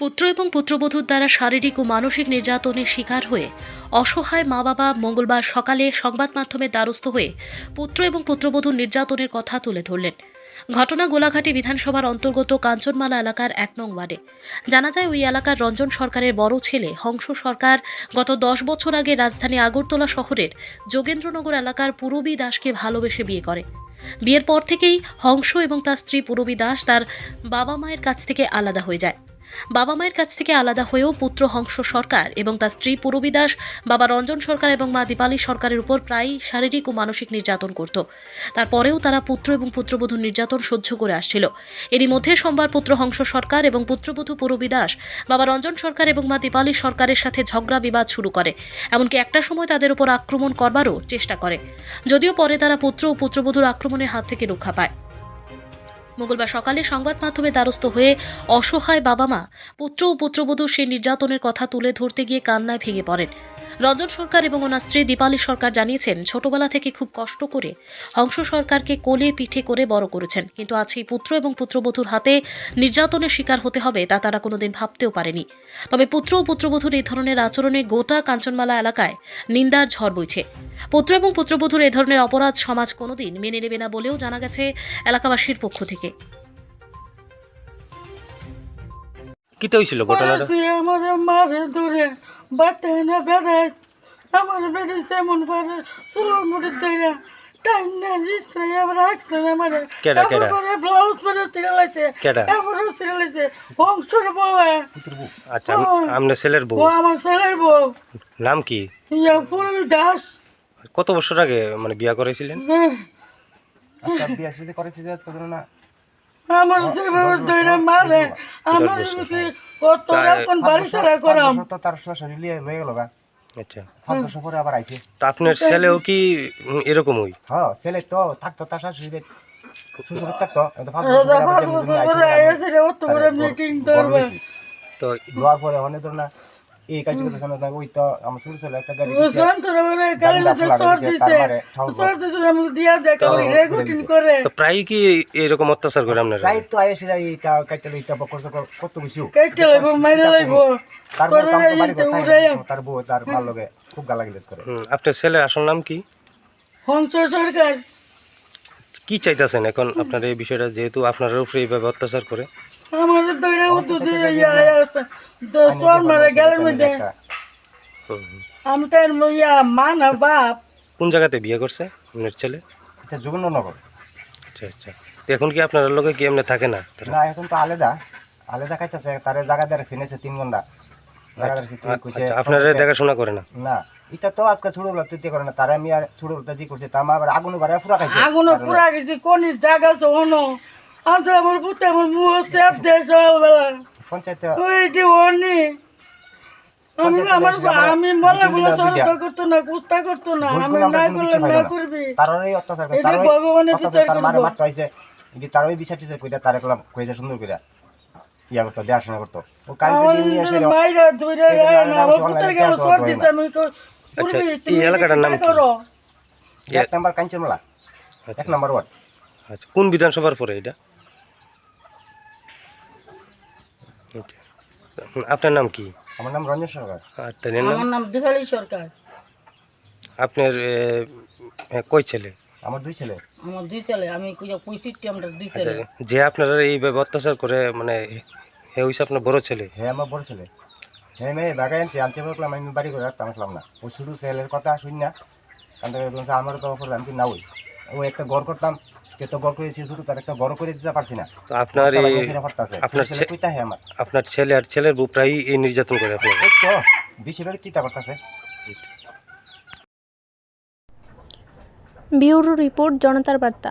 পুত্র এবং পুত্রবধূর দ্বারা শারীরিক ও মানসিক নির্যাতনের শিকার হয়ে অসহায় মা বাবা মঙ্গলবার সকালে সংবাদ মাধ্যমের দ্বারস্থ হয়ে পুত্র এবং পুত্রবধূর নির্যাতনের কথা তুলে ধরলেন। ঘটনা গোলাঘাটি বিধানসভার অন্তর্গত কাঞ্চনমালা এলাকার এক নং ওয়ার্ডে। জানা যায়, ওই এলাকার রঞ্জন সরকারের বড় ছেলে হংস সরকার গত দশ বছর আগে রাজধানী আগরতলা শহরের যোগেন্দ্রনগর এলাকার পূরবী দাসকে ভালোবেসে বিয়ে করে। বিয়ের পর থেকেই হংস এবং তার স্ত্রী পূরবী দাস তার বাবা মায়ের কাছ থেকে আলাদা হয়ে যায়। বাবা মায়ের কাছ থেকে আলাদা হয়েও পুত্র হংস সরকার এবং তার স্ত্রী পূরবী দাস, বাবা রঞ্জন সরকার এবং মা দীপালি সরকারের উপর প্রায়ই শারীরিক ও মানসিক নির্যাতন করত। তারপরেও তারা পুত্র এবং পুত্রবধূর নির্যাতন সহ্য করে আসছিল। এরই মধ্যে সোমবার পুত্র হংস সরকার এবং পুত্রবধূ পূরবী দাস, বাবা রঞ্জন সরকার এবং মা দীপালি সরকারের সাথে ঝগড়া বিবাদ শুরু করে। এমনকি একটা সময় তাদের উপর আক্রমণ করবারও চেষ্টা করে। যদিও পরে তারা পুত্র ও পুত্রবধূর আক্রমণের হাত থেকে রক্ষা পায়। মঙ্গলবার সকালে সংবাদ মাধ্যমে দ্বারস্থ হয়ে অসহায় বাবা মা, পুত্র ও পুত্রবধূ সেই নির্যাতনের কথা তুলে ধরতে গিয়ে কান্নায় ভেঙে পড়েন। রঞ্জন সরকার এবং ওনার স্ত্রী দীপালি সরকার জানিয়েছেন, ছোটবেলা থেকে খুব কষ্ট করে হংস সরকারকে কোলে পিঠে করে বড় করেছেন। কিন্তু আজ সেই পুত্র এবং পুত্রবধূর হাতে নির্যাতনের শিকার হতে হবে তা তারা কোনোদিন ভাবতেও পারেনি। তবে পুত্র ও পুত্রবধূর এই ধরনের আচরণে গোটা কাঞ্চনমালা এলাকায় নিন্দার ঝড় বইছে। পুত্র এবং পুত্রবধূর এ ধরনের অপরাধ সমাজ কোনোদিন মেনে নেবে না বলেও জানা গেছে এলাকাবাসীর পক্ষ থেকে। কিতে হয়েছিল ঘটনাটা? আমার মারে বাটে না বেড়ে সেমন পারে মুড়ে আচ্ছা নাম কি? দাস। কত বছর আগে মানে বিয়া করেছিলেন হ্যাঁ, বিয়া শুরু আমার সেভাবে দইরা মারে। আমার কত এখন বাড়ি ছাড়া করাম? তো তার শ্বশুর লিয়ে লয়ে গেল গা। আচ্ছা। পাঁচ বছর পরে আবার আইছে। তো আপনার ছেলেও কি উম, এরকমই? হ্যাঁ ছেলে তো থাকতো তার শাশুড়ি শ্বশুর থাকতো। পাঁচ বছর পরে আইছে। রে মিটিং করবে। তো লোয়ার পরে অনেক ধর এই কাজ করতে ওই তো আমার ছোট ছেলে একটা গাড়ি গাড়িটা দিতে সর ঠাউর আমি দিয়া যায় রেগুটিন করে। তো প্রায় কি এরকম অত্যাচার করে আপনারা? প্রায় তো লইতা সকর কত কিছু লাইব মাইরে লাইব। তোরা তো তার বউ তার ভালো লাগে খুব করে। হুম, আপনার ছেলের আসল নাম কি? হংস সরকার। কি চাইতেছেন এখন আপনার এই বিষয়টা? যেহেতু আপনার উপরে এইভাবে অত্যাচার করে। আমার দইরা উঠু দিয়ে ইয়া আছে। তো সর মারে গেলের মধ্যে। আমি তার ইয়া মা না বাপ। কোন জায়গাতে বিয়ে করছে আপনার ছেলে? এটা যোগেন্দ্রনগর আচ্ছা আচ্ছা। তো এখন কি আপনার লোকে কি এমনি থাকে না? না এখন তো আলাদা। আলাদা খাইতেছে তারে জায়গা দিয়ে রাখছি তিন ঘণ্টা। আচ্ছা আপনারা দেখাশোনা করে না? না এটা তো আজকে ছোট বেলা তুই করে না। তারে আমি আর ছোট বেলা জি করছে তা মা আবার আগুন বাড়ে পুরা খাইছে। আগুনে পুরা গেছি কোনির জায়গা আছে আনছে আমার পুতে আমার মুখ স্টেপ দিয়ে সকালবেলা পঞ্চায়েত ওই যে অনি আমি আমার আমি বলে বলে সরতা করতো না কুস্তা করতো না আমি না করলে না করবি। তার এই অত্যাচার করে তার ভগবানের বিচার তার মারে মারতে হইছে। যে তার ওই বিচার টিচার তারে কলাম কইছে সুন্দর কইরা ইয়া করতো দেখাশোনা করতো। ও কাল নিয়ে এসে মাইরা ধুইরা রায় না আমার গেল সর দিছে আমি করবি এই তুমি এলাকাটার নাম কি কি? এক নাম্বার কাঞ্চনমালা। আচ্ছা। এক নাম্বার ওয়ার্ড। আচ্ছা কোন বিধানসভার পরে এটা আচ্ছা। হুম, আপনার নাম কি? আমার নাম রঞ্জন সরকার। আর তার নাম? আমার নাম দিবালি সরকার। আপনার কই ছেলে? আমার দুই ছেলে। আমার দুই ছেলে আমি পঁয়ষট্টি আমরা দুই আচ্ছা, ছেলে যে আপনারা এইভাবে অত্যাচার করে মানে হে হইছে আপনার বড় ছেলে? হ্যাঁ আমার বড় ছেলে। হ্যাঁ মেয়ে বাগায় আনছে আনছে বললাম আমি বাড়ি করে রাখতাম আসলাম না। ও শুধু ছেলের কথা শুন না। কারণ আমার তো আমি কি না ওই ও একটা ঘর করতাম কে তো করেছি শুধু তার একটা ঘর করে দিতে পারছি না। তো আপনার এই আপনার আপনার ছেলে ছে- কইতা হ্যাঁ আমার। আপনার ছেলে আর ছেলের বউ প্রায়ই এই নির্যাতন করে আপনার। এই তো বেশিরভাগ করতেছে। ব্যুরো রিপোর্ট জনতার বার্তা।